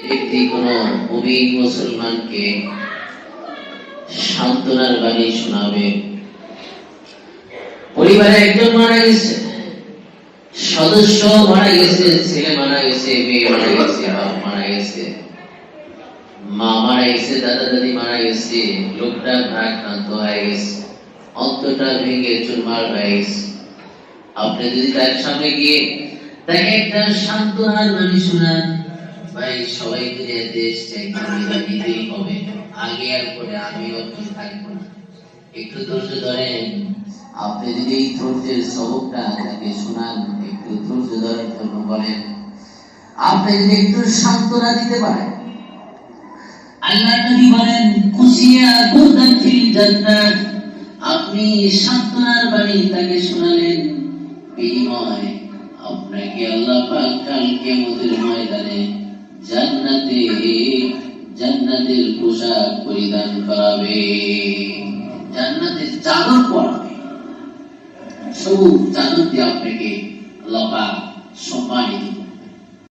ব্যক্তি কোন মুমিন মুসলমানকে সান্ত্বনার বাণী শোনাবে। পরিবারে একজন মারা গেছে, সদস্য মারা গেছে, ছেলে মারা গেছে, মেয়ে মারা গেছে, বাপ মারা গেছে, মা মারা গেছে, দাদা দাদি মারা গেছে, লোকটা ভারাক্রান্ত হয়ে গেছে অন্তটা ভেঙে চুরমার হয়ে গেছে। আপনি যদি তার সামনে গিয়ে তাকে একটা সান্ত্বনার বাণী শোনান ভাই, সবাই নিতেই হবে আগে আর পরে আমিও ঠিক থাকব না। একটু ধৈর্য ধরেন। আপনি যদি এই ধৈর্যের সবকটা শোনান, একটু ধৈর্য ধরার জন্য বলেন। আপনি যদি একটু সান্ত্বনা দিতে পারেন। আল্লাহ নবী বলেন, খুশিয়া ফিল জান্নাত। আপনি সান্ত্বনার বাণী তাকে শোনালেন। বিনিময় আপনাকে আল্লাহ পাক কাল কিয়ামতের ময়দানে জান্নাতে জান্নাতের পোশাক পরিধান করাবে জান্নাতের চাদর পরাবে সবুজ চাদর দিয়ে আপনাকে আল্লাহ সম্মানিত।